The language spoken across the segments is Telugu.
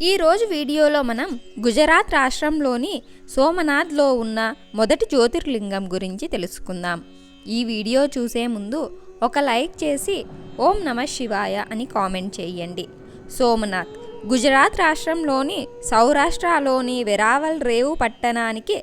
ఈరోజు వీడియోలో మనం గుజరాత్ రాష్ట్రంలోని సోమనాథ్లో ఉన్న మొదటి జ్యోతిర్లింగం గురించి తెలుసుకుందాం. ఈ వీడియో చూసే ముందు ఒక లైక్ చేసి ఓం నమ శివాయ అని కామెంట్ చేయండి. సోమనాథ్ గుజరాత్ రాష్ట్రంలోని సౌరాష్ట్రలోని వెరావల్ రేవు పట్టణానికి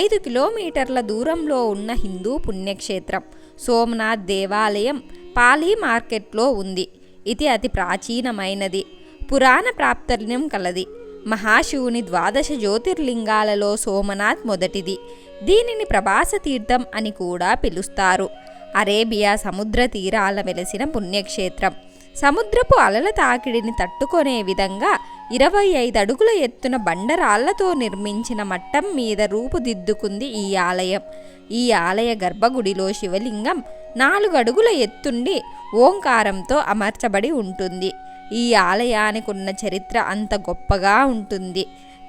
ఐదు కిలోమీటర్ల దూరంలో ఉన్న హిందూ పుణ్యక్షేత్రం సోమనాథ్ దేవాలయం పాలీ మార్కెట్లో ఉంది. ఇది అతి ప్రాచీనమైనది. పురాణ ప్రాప్తర్యం కలది. మహాశివుని ద్వాదశ జ్యోతిర్లింగాలలో సోమనాథ్ మొదటిది. దీనిని ప్రభాస తీర్థం అని కూడా పిలుస్తారు. అరేబియా సముద్ర తీరాల వెలసిన పుణ్యక్షేత్రం. సముద్రపు అలల తాకిడిని తట్టుకునే విధంగా ఇరవై ఐదు అడుగుల ఎత్తున బండరాళ్ళతో నిర్మించిన మట్టం మీద రూపుదిద్దుకుంది ఈ ఆలయం. ఈ ఆలయ గర్భగుడిలో శివలింగం నాలుగు అడుగుల ఎత్తుండి ఓంకారంతో అమర్చబడి ఉంటుంది. ఈ ఆలయానికి ఉన్న చరిత్ర అంత గొప్పగా ఉంటుంది.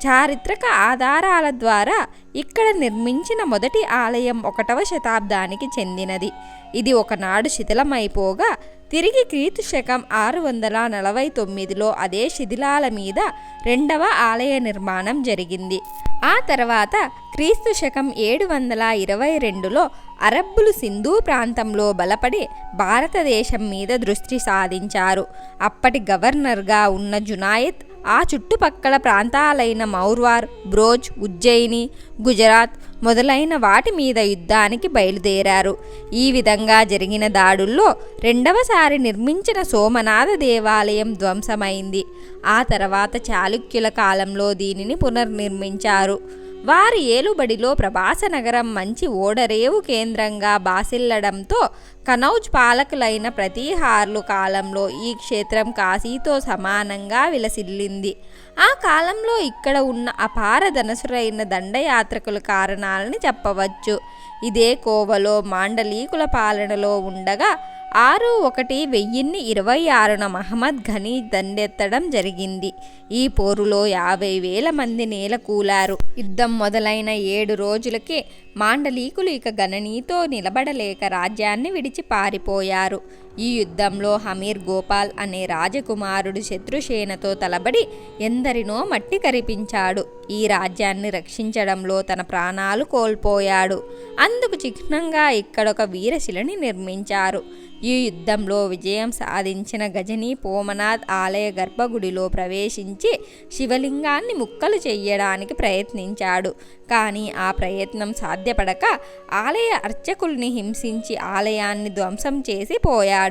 చారిత్రక ఆధారాల ద్వారా ఇక్కడ నిర్మించిన మొదటి ఆలయం ఒకటవ శతాబ్దానికి చెందినది. ఇది ఒకనాడు శిథిలమైపోగా తిరిగి క్రీతు శకం ఆరు వందల నలభై తొమ్మిదిలో అదే శిథిలాల మీద రెండవ ఆలయ నిర్మాణం జరిగింది. ఆ తర్వాత క్రీస్తు శకం ఏడు వందల ఇరవై రెండులో అరబ్బులు సింధూ ప్రాంతంలో బలపడి భారతదేశం మీద దృష్టి సాధించారు. అప్పటి గవర్నర్గా ఉన్న జునాయత్ ఆ చుట్టుపక్కల ప్రాంతాలైన మౌర్వార్ బ్రోజ్ ఉజ్జయిని గుజరాత్ మొదలైన వాటి మీద యుద్ధానికి బయలుదేరారు. ఈ విధంగా జరిగిన దాడుల్లో రెండవసారి నిర్మించిన సోమనాథ దేవాలయం ధ్వంసమైంది. ఆ తర్వాత చాళుక్యుల కాలంలో దీనిని పునర్నిర్మించారు. వారి ఏలుబడిలో ప్రభాస నగరం మంచి ఓడరేవు కేంద్రంగా బాసిల్లడంతో కనౌజ్ పాలకులైన ప్రతీహార్లు కాలంలో ఈ క్షేత్రం కాశీతో సమానంగా విలసిల్లింది. ఆ కాలంలో ఇక్కడ ఉన్న అపార ధనసురైన దండయాత్రకుల కారణాలని చెప్పవచ్చు. ఇదే కోవలో మాండలీకుల పాలనలో ఉండగా ఆరు ఒకటి వెయ్యిన్ని ఇరవై ఆరున మహమ్మద్ ఘనీ దండెత్తడం జరిగింది. ఈ పోరులో యాభై వేల మంది నేలకూలారు యుద్ధం మొదలైన ఏడు రోజులకే మాండలీకులు ఇక గణనీతో నిలబడలేక రాజ్యాన్ని విడిచి పారిపోయారు ఈ యుద్ధంలో హమీర్ గోపాల్ అనే రాజకుమారుడు శత్రుసేనతో తలబడి ఎందరినో మట్టి కరిపించాడు. ఈ రాజ్యాన్ని రక్షించడంలో తన ప్రాణాలు కోల్పోయాడు. అందుకు చిహ్నంగా ఇక్కడొక వీరశిలని నిర్మించారు. ఈ యుద్ధంలో విజయం సాధించిన గజనీ పోమనాథ్ ఆలయ గర్భగుడిలో ప్రవేశించి శివలింగాన్ని ముక్కలు చెయ్యడానికి ప్రయత్నించాడు. కానీ ఆ ప్రయత్నం సాధ్యపడక ఆలయ అర్చకుల్ని హింసించి ఆలయాన్ని ధ్వంసం చేసి పోయాడు.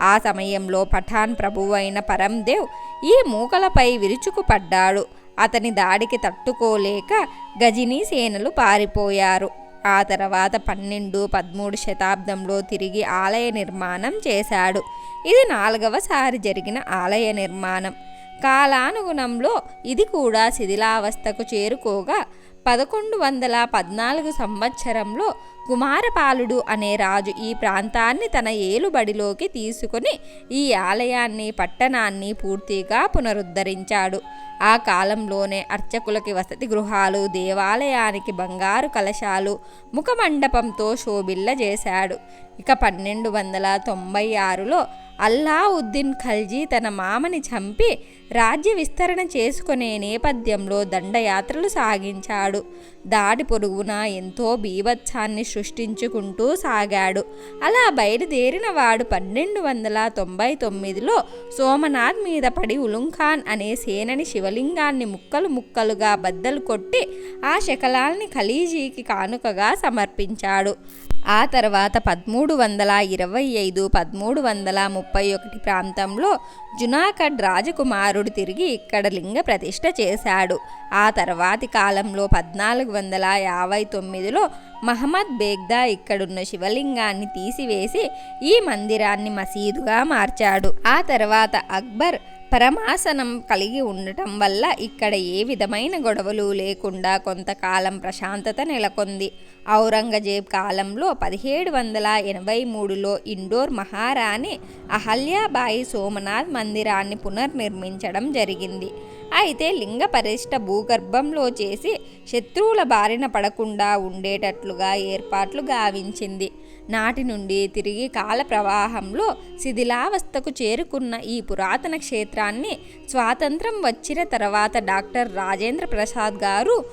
ఆ సమయంలో పఠాన్ ప్రభువైన పరందేవ్ ఈ మూకలపై విరుచుకుపడ్డాడు. అతని దాడికి తట్టుకోలేక గజినీ సేనలు పారిపోయారు. ఆ తర్వాత పన్నెండు పదమూడు శతాబ్దంలో తిరిగి ఆలయ నిర్మాణం చేశాడు. ఇది నాలుగవసారి జరిగిన ఆలయ నిర్మాణం. కాలానుగుణంలో ఇది కూడా శిథిలావస్థకు చేరుకోగా పదకొండు వందల పద్నాలుగు సంవత్సరంలో కుమారపాలుడు అనే రాజు ఈ ప్రాంతాన్ని తన ఏలుబడిలోకి తీసుకుని ఈ ఆలయాన్ని పట్టణాన్ని పూర్తిగా పునరుద్ధరించాడు. ఆ కాలంలోనే అర్చకులకి వసతి గృహాలు దేవాలయానికి బంగారు కలశాలు ముఖమండపంతో శోభిల్ల చేశాడు. ఇక పన్నెండు వందల తొంభై ఆరులో అల్లావుద్దీన్ ఖల్జీ తన మామని చంపి రాజ్య విస్తరణ చేసుకునే నేపథ్యంలో దండయాత్రలు సాగించాడు. దాడి పొరుగున ఎంతో బీభత్సాన్ని సృష్టించుకుంటూ సాగాడు. అలా బయలుదేరిన వాడు పన్నెండు వందల తొంభై తొమ్మిదిలో సోమనాథ్ మీద పడి ఉలుంఖాన్ అనే సేనని శివలింగాన్ని ముక్కలు ముక్కలుగా బద్దలు కొట్టి ఆ శకలాల్ని ఖలీజీకి కానుకగా సమర్పించాడు. ఆ తర్వాత పదమూడు వందల ఇరవై ఐదు పదమూడు వందల ముప్పై ఒకటి ప్రాంతంలో జునాకడ్ రాజకుమారుడు తిరిగి ఇక్కడ లింగ ప్రతిష్ఠ చేశాడు. ఆ తర్వాతి కాలంలో పద్నాలుగు వందల యాభై తొమ్మిదిలో మహమ్మద్ బేగ్దా ఇక్కడున్న శివలింగాన్ని తీసివేసి ఈ మందిరాన్ని మసీదుగా మార్చాడు. ఆ తర్వాత అక్బర్ పరమాసనం కలిగి ఉండటం వల్ల ఇక్కడ ఏ విధమైన గొడవలు లేకుండా కొంతకాలం ప్రశాంతత నెలకొంది. ఔరంగజేబ్ కాలంలో పదిహేడు వందల ఎనభై మూడులో ఇండోర్ మహారాణి అహల్యాబాయి సోమనాథ్ మందిరాన్ని పునర్నిర్మించడం జరిగింది. అయితే లింగ పరిష్ట భూగర్భంలో చేసి శత్రువుల బారిన పడకుండా ఉండేటట్లుగా ఏర్పాట్లు గావించింది. నాటి నుండి తిరిగి కాల ప్రవాహంలో శిథిలావస్థకు చేరుకున్న ఈ పురాతన క్షేత్రాన్ని స్వాతంత్రం వచ్చిన తర్వాత డాక్టర్ రాజేంద్ర ప్రసాద్ గారు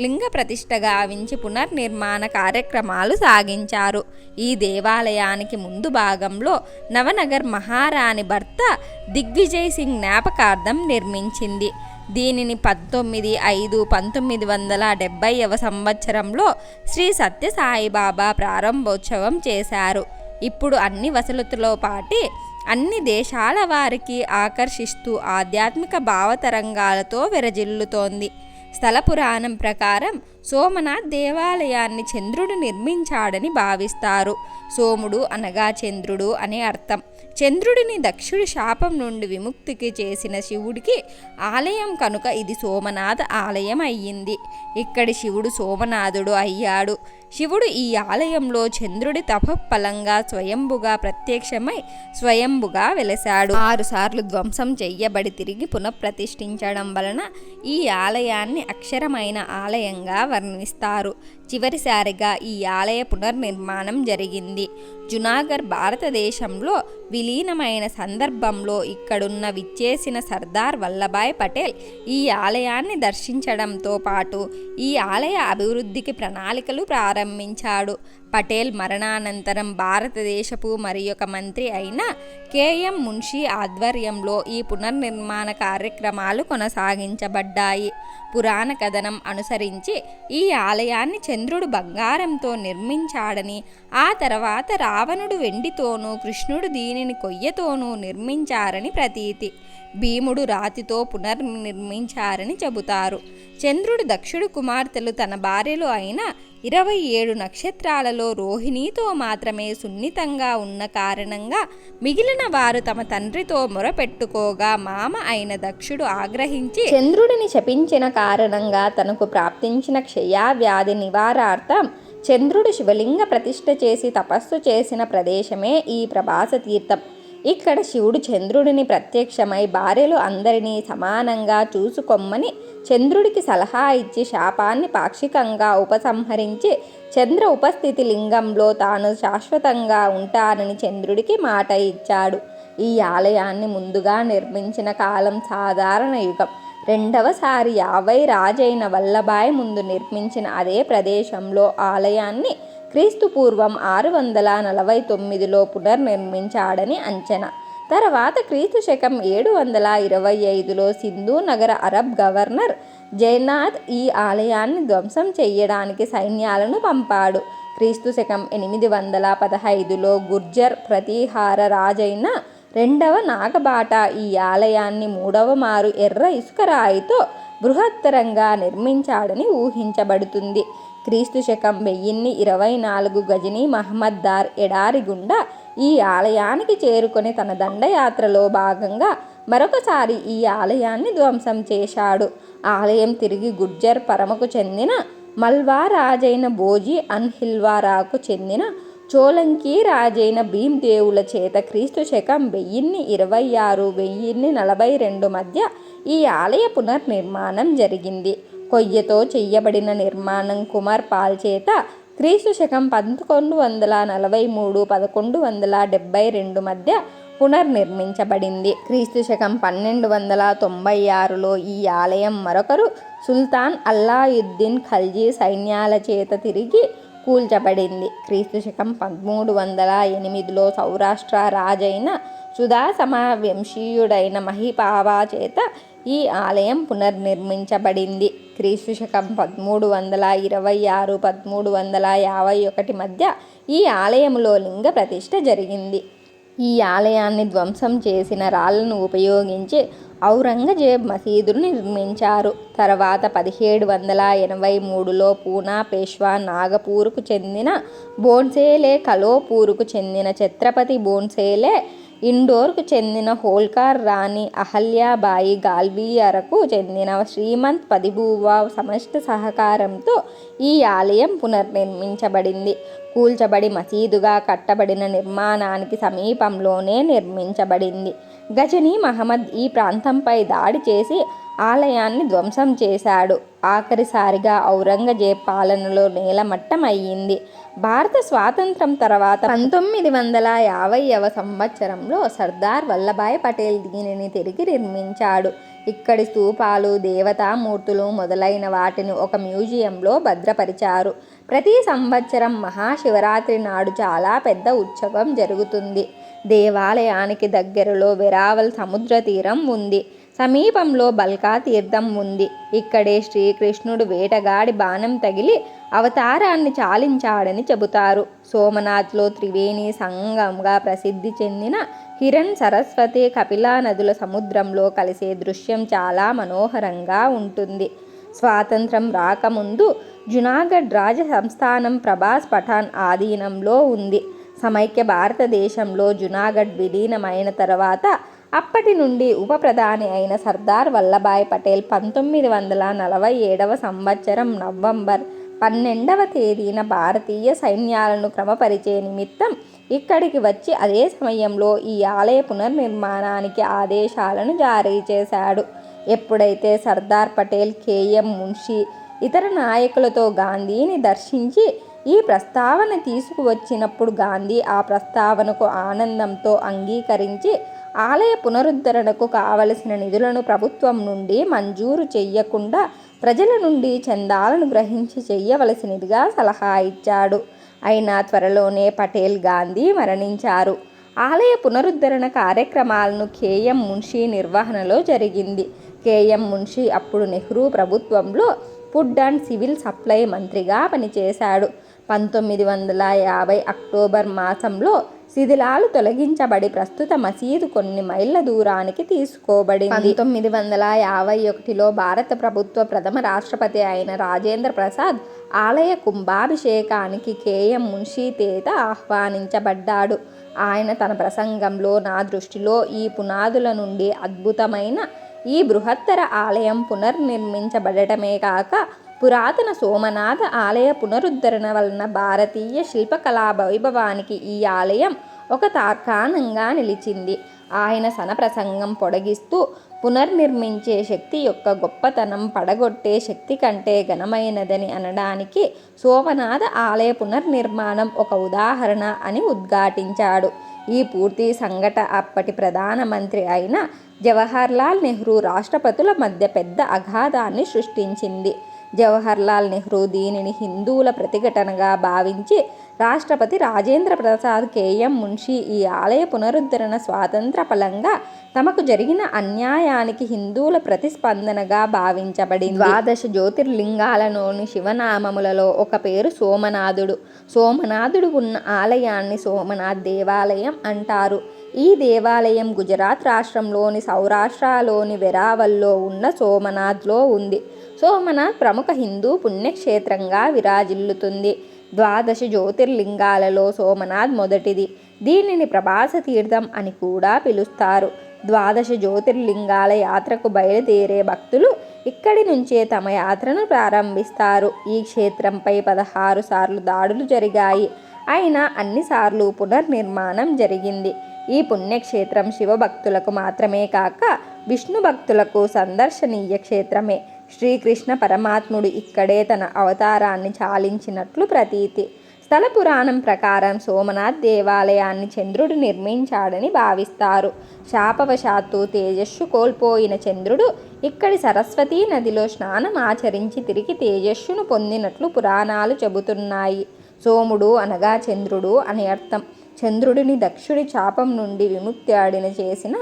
లింగ ప్రతిష్ట గావించి పునర్నిర్మాణ కార్యక్రమాలు సాగించారు. ఈ దేవాలయానికి ముందు భాగంలో నవనగర్ మహారాణి భర్త దిగ్విజయ్ సింగ్ జ్ఞాపకార్థం నిర్మించింది. దీనిని పంతొమ్మిది ఐదు పంతొమ్మిది వందల డెబ్బైవ సంవత్సరంలో శ్రీ సత్యసాయిబాబా ప్రారంభోత్సవం చేశారు. ఇప్పుడు అన్ని వసతులతో పాటి అన్ని దేశాల వారికి ఆకర్షిస్తూ ఆధ్యాత్మిక భావతరంగాలతో విరజిల్లుతోంది. స్థల పురాణం ప్రకారం సోమనాథ్ దేవాలయాన్ని చంద్రుడు నిర్మించాడని భావిస్తారు. సోముడు అనగా చంద్రుడు అనే అర్థం. చంద్రుడిని దక్షుడి శాపం నుండి విముక్తికి చేసిన శివుడికి ఆలయం కనుక ఇది సోమనాథ ఆలయం అయ్యింది. ఇక్కడి శివుడు సోమనాథుడు అయ్యాడు. శివుడు ఈ ఆలయంలో చంద్రుడి తపఫలంగా స్వయంభుగా ప్రత్యక్షమై స్వయంభుగా వెలసాడు ఆరుసార్లు ధ్వంసం చెయ్యబడి తిరిగి పునఃప్రతిష్ఠించడం వలన ఈ ఆలయాన్ని అక్షరమైన ఆలయంగా వర్ణిస్తారు. చివరిసారిగా ఈ ఆలయ పునర్నిర్మాణం జరిగింది. జునాగర్ భారతదేశంలో విలీనమైన సందర్భంలో ఇక్కడున్న విచ్చేసిన సర్దార్ వల్లభాయ్ పటేల్ ఈ ఆలయాన్ని దర్శించడంతో పాటు ఈ ఆలయ అభివృద్ధికి ప్రణాళికలు ప్రారంభించాడు. పటేల్ మరణానంతరం భారతదేశపు మరి ఒక మంత్రి అయిన కేఎం మున్షి ఆధ్వర్యంలో ఈ పునర్నిర్మాణ కార్యక్రమాలు కొనసాగించబడ్డాయి. పురాణ కథనం అనుసరించి ఈ ఆలయాన్ని చంద్రుడు బంగారంతో నిర్మించాడని ఆ తర్వాత రావణుడు వెండితోనూ కృష్ణుడు దీనిని కొయ్యతోనూ నిర్మించారని ప్రతీతి. భీముడు రాతితో పునర్నిర్మించారని చెబుతారు. చంద్రుడు దక్షుడు కుమార్తెలు తన భార్యలు అయిన ఇరవై ఏడు నక్షత్రాలలో రోహిణితో మాత్రమే సున్నితంగా ఉన్న కారణంగా మిగిలిన వారు తమ తండ్రితో మొరపెట్టుకోగా మామ అయిన దక్షుడు ఆగ్రహించి చంద్రుడిని శపించిన కారణంగా తనకు ప్రాప్తించిన క్షయావ్యాధి నివారార్థం చంద్రుడు శివలింగ ప్రతిష్ఠ చేసి తపస్సు చేసిన ప్రదేశమే ఈ ప్రభాస తీర్థం. ఇక్కడ శివుడు చంద్రుడిని ప్రత్యక్షమై భార్యలు అందరినీ సమానంగా చూసుకోమ్మని చంద్రుడికి సలహా ఇచ్చి శాపాన్ని పాక్షికంగా ఉపసంహరించి చంద్ర ఉపస్థితి లింగంలో తాను శాశ్వతంగా ఉంటానని చంద్రుడికి మాట ఇచ్చాడు. ఈ ఆలయాన్ని ముందుగా నిర్మించిన కాలం సాధారణ యుగం. రెండవసారి యాభై రాజైన వల్లభాయ్ ముందు నిర్మించిన అదే ప్రదేశంలో ఆలయాన్ని క్రీస్తు పూర్వం ఆరు వందల నలభై తొమ్మిదిలో పునర్నిర్మించాడని అంచనా. తర్వాత క్రీస్తు శకం ఏడు వందల ఇరవై ఐదులో సింధు నగర అరబ్ గవర్నర్ జైనాథ్ ఈ ఆలయాన్ని ధ్వంసం చేయడానికి సైన్యాలను పంపాడు. క్రీస్తు శకం ఎనిమిది వందల పదహైదులో గుర్జర్ ప్రతీహార రాజైన రెండవ నాగబాట ఈ ఆలయాన్ని మూడవ మారు ఎర్ర ఇసుక రాయితో బృహత్తరంగా నిర్మించాడని ఊహించబడుతుంది. క్రీస్తు శకం వెయ్యిన్ని ఇరవై నాలుగు గజని మహమ్మద్ దార్ ఎడారి గుండా ఈ ఆలయానికి చేరుకొని తన దండయాత్రలో భాగంగా మరొకసారి ఈ ఆలయాన్ని ధ్వంసం చేశాడు. ఆలయం తిరిగి గుర్జర్ పరమకు చెందిన మల్వా రాజైన బోజీ అన్హిల్వారాకు చెందిన చోలంకి రాజైన భీమ్దేవుల చేత క్రీస్తు శకం వెయ్యిన్ని ఇరవై ఆరు వెయ్యిన్ని నలభై రెండు మధ్య ఈ ఆలయ పునర్నిర్మాణం జరిగింది. కొయ్యతో చెయ్యబడిన నిర్మాణం కుమార్ పాల్ చేత క్రీస్తు శకం పదకొండు వందల నలభై మూడు పదకొండు వందల డెబ్బై రెండు మధ్య పునర్నిర్మించబడింది. క్రీస్తు శకం పన్నెండు వందల తొంభై ఆరులో ఈ ఆలయం మరొకరు సుల్తాన్ అల్లాయుద్దీన్ ఖల్జీ సైన్యాల చేత తిరిగి కూల్చబడింది. క్రీస్తు శకం పదమూడు వందల ఎనిమిదిలో సౌరాష్ట్ర రాజైన సుధాసమ వంశీయుడైన మహిపావా చేత ఈ ఆలయం పునర్నిర్మించబడింది. క్రీస్తు శకం పదమూడు వందల ఇరవై ఆరు పదమూడు వందల యాభై ఒకటి మధ్య ఈ ఆలయంలో లింగ ప్రతిష్ఠ జరిగింది. ఈ ఆలయాన్ని ధ్వంసం చేసిన రాళ్ళను ఉపయోగించి ఔరంగజేబ్ మసీదును నిర్మించారు. తర్వాత పదిహేడు వందల ఎనభై మూడులో పూనా పేష్వా నాగపూర్కు చెందిన బోన్సేలే కలోపూర్కు చెందిన ఛత్రపతి బోన్సేలే ఇండోర్కు చెందిన హోల్కార్ రాణి అహల్యాబాయి గాల్బియరకు చెందిన శ్రీమంత్ పదిభూవా సమష్టి సహకారంతో ఈ ఆలయం పునర్నిర్మించబడింది. కూల్చబడి మసీదుగా కట్టబడిన నిర్మాణానికి సమీపంలోనే నిర్మించబడింది. గజనీ మహమ్మద్ ఈ ప్రాంతంపై దాడి చేసి ఆలయాన్ని ధ్వంసం చేశాడు. ఆఖరిసారిగా ఔరంగజేబ్ పాలనలో నేలమట్టం అయ్యింది భారత స్వాతంత్రం తర్వాత పంతొమ్మిది వందల యాభైవ సంవత్సరంలో సర్దార్ వల్లభాయ్ పటేల్ దీనిని తిరిగి నిర్మించాడు. ఇక్కడి స్తూపాలు దేవతామూర్తులు మొదలైన వాటిని ఒక మ్యూజియంలో భద్రపరిచారు. ప్రతి సంవత్సరం మహాశివరాత్రి నాడు చాలా పెద్ద ఉత్సవం జరుగుతుంది. దేవాలయానికి దగ్గరలో వెరావల్ సముద్ర తీరం ఉంది. సమీపంలో బల్కా తీర్థం ఉంది. ఇక్కడే శ్రీకృష్ణుడు వేటగాడి బాణం తగిలి అవతారాన్ని చాలించాడని చెబుతారు. సోమనాథ్లో త్రివేణి సంగంగా ప్రసిద్ధి చెందిన హిరణ్ సరస్వతి కపిలా నదుల సముద్రంలో కలిసే దృశ్యం చాలా మనోహరంగా ఉంటుంది. స్వాతంత్రం రాకముందు జునాగఢ్ రాజ సంస్థానం ప్రభాస్ పఠాన్ ఆధీనంలో ఉంది. సమైక్య భారతదేశంలో జునాగఢ్ విలీనమైన తర్వాత అప్పటి నుండి ఉప ప్రధాని అయిన సర్దార్ వల్లభాయ్ పటేల్ పంతొమ్మిది వందల నలభై ఏడవ సంవత్సరం నవంబర్ పన్నెండవ తేదీన భారతీయ సైన్యాలను క్రమపరిచే నిమిత్తం ఇక్కడికి వచ్చి అదే సమయంలో ఈ ఆలయ పునర్నిర్మాణానికి ఆదేశాలను జారీ చేశాడు. ఎప్పుడైతే సర్దార్ పటేల్ కేఎం మున్షి ఇతర నాయకులతో గాంధీని దర్శించి ఈ ప్రస్తావన తీసుకువచ్చినప్పుడు గాంధీ ఆ ప్రస్తావనకు ఆనందంతో అంగీకరించి ఆలయ పునరుద్ధరణకు కావలసిన నిధులను ప్రభుత్వం నుండి మంజూరు చెయ్యకుండా ప్రజల నుండి చందాలను గ్రహించి చెయ్యవలసినదిగా సలహా ఇచ్చాడు. అయినా త్వరలోనే పటేల్ గాంధీ మరణించారు. ఆలయ పునరుద్ధరణ కార్యక్రమాలను కేఎం మున్షి నిర్వహణలో జరిగింది. కేఎం మున్షి అప్పుడు నెహ్రూ ప్రభుత్వంలో ఫుడ్ అండ్ సివిల్ సప్లై మంత్రిగా పనిచేశాడు. పంతొమ్మిది వందల యాభై అక్టోబర్ మాసంలో శిథిలాలు తొలగించబడి ప్రస్తుత మసీదు కొన్ని మైళ్ళ దూరానికి తీసుకోబడింది. పంతొమ్మిది వందల యాభై ఒకటిలో భారత ప్రభుత్వ ప్రథమ రాష్ట్రపతి అయిన రాజేంద్ర ప్రసాద్ ఆలయ కుంభాభిషేకానికి కేఎం మున్షీ తేత ఆహ్వానించబడ్డాడు. ఆయన తన ప్రసంగంలో నా దృష్టిలో ఈ పునాదుల నుండి అద్భుతమైన ఈ బృహత్తర ఆలయం పునర్నిర్మించబడటమే కాక పురాతన సోమనాథ ఆలయ పునరుద్ధరణ వలన భారతీయ శిల్పకళా వైభవానికి ఈ ఆలయం ఒక తార్కాణంగా నిలిచింది. ఆయన సనప్రసంగం పొడిగిస్తూ పునర్నిర్మించే శక్తి యొక్క గొప్పతనం పడగొట్టే శక్తి కంటే ఘనమైనదని అనడానికి సోమనాథ ఆలయ పునర్నిర్మాణం ఒక ఉదాహరణ అని ఉద్ఘాటించాడు. ఈ పూర్తి సంఘట అప్పటి ప్రధానమంత్రి అయిన జవహర్లాల్ నెహ్రూ రాష్ట్రపతుల మధ్య పెద్ద అగాధాన్ని సృష్టించింది. జవహర్లాల్ నెహ్రూ దీనిని హిందువుల ప్రతిఘటనగా భావించి రాష్ట్రపతి రాజేంద్ర ప్రసాద్ కేఎం మున్షి ఈ ఆలయ పునరుద్ధరణ స్వాతంత్ర ఫలంగా తమకు జరిగిన అన్యాయానికి హిందువుల ప్రతిస్పందనగా భావించబడింది. ద్వాదశ జ్యోతిర్లింగాలలోని శివనామములలో ఒక పేరు సోమనాథుడు. సోమనాథుడు ఉన్న ఆలయాన్ని సోమనాథ్ దేవాలయం అంటారు. ఈ దేవాలయం గుజరాత్ రాష్ట్రంలోని సౌరాష్ట్రలోని వెరావల్లో ఉన్న సోమనాథ్లో ఉంది. సోమనాథ్ ప్రముఖ హిందూ పుణ్యక్షేత్రంగా విరాజిల్లుతుంది. ద్వాదశ జ్యోతిర్లింగాలలో సోమనాథ్ మొదటిది. దీనిని ప్రభాస తీర్థం అని కూడా పిలుస్తారు. ద్వాదశ జ్యోతిర్లింగాల యాత్రకు బయలుదేరే భక్తులు ఇక్కడి నుంచే తమ యాత్రను ప్రారంభిస్తారు. ఈ క్షేత్రంపై పదహారు సార్లు దాడులు జరిగాయి. అయినా అన్నిసార్లు పునర్నిర్మాణం జరిగింది. ఈ పుణ్యక్షేత్రం శివభక్తులకు మాత్రమే కాక విష్ణు భక్తులకు సందర్శనీయ క్షేత్రమే. శ్రీకృష్ణ పరమాత్ముడు ఇక్కడే తన అవతారాన్ని చాలించినట్లు ప్రతీతి. స్థల పురాణం ప్రకారం సోమనాథ్ దేవాలయాన్ని చంద్రుడు నిర్మించాడని భావిస్తారు. శాపవశాత్తు తేజస్సు కోల్పోయిన చంద్రుడు ఇక్కడి సరస్వతీ నదిలో స్నానం ఆచరించి తిరిగి తేజస్సును పొందినట్లు పురాణాలు చెబుతున్నాయి. సోముడు అనగా చంద్రుడు అని అర్థం. చంద్రుడిని దక్షుడి చాపం నుండి విముక్తి ఆడిన చేసిన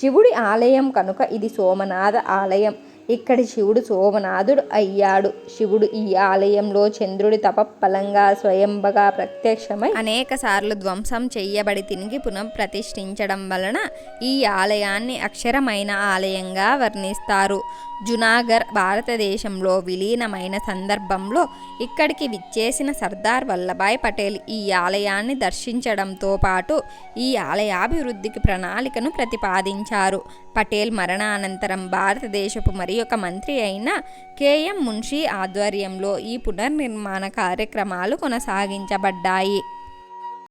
శివుడి ఆలయం కనుక ఇది సోమనాథ ఆలయం. ఇక్కడి శివుడు సోమనాథుడు అయ్యాడు. శివుడు ఈ ఆలయంలో చంద్రుడి తపఫలంగా స్వయంబగా ప్రత్యక్షమై అనేక సార్లు ధ్వంసం చెయ్యబడి తిరిగి పునఃప్రతిష్ఠించడం వలన ఈ ఆలయాన్ని అక్షరమైన ఆలయంగా వర్ణిస్తారు. జునాగర్ భారతదేశంలో విలీనమైన సందర్భంలో ఇక్కడికి విచ్చేసిన సర్దార్ వల్లభాయ్ పటేల్ ఈ ఆలయాన్ని దర్శించడంతో పాటు ఈ ఆలయాభివృద్ధికి ప్రణాళికను ప్రతిపాదించారు. పటేల్ మరణానంతరం భారతదేశపు మరి ఒక మంత్రి అయిన కేఎం మున్షి ఆధ్వర్యంలో ఈ పునర్నిర్మాణ కార్యక్రమాలు కొనసాగించబడ్డాయి.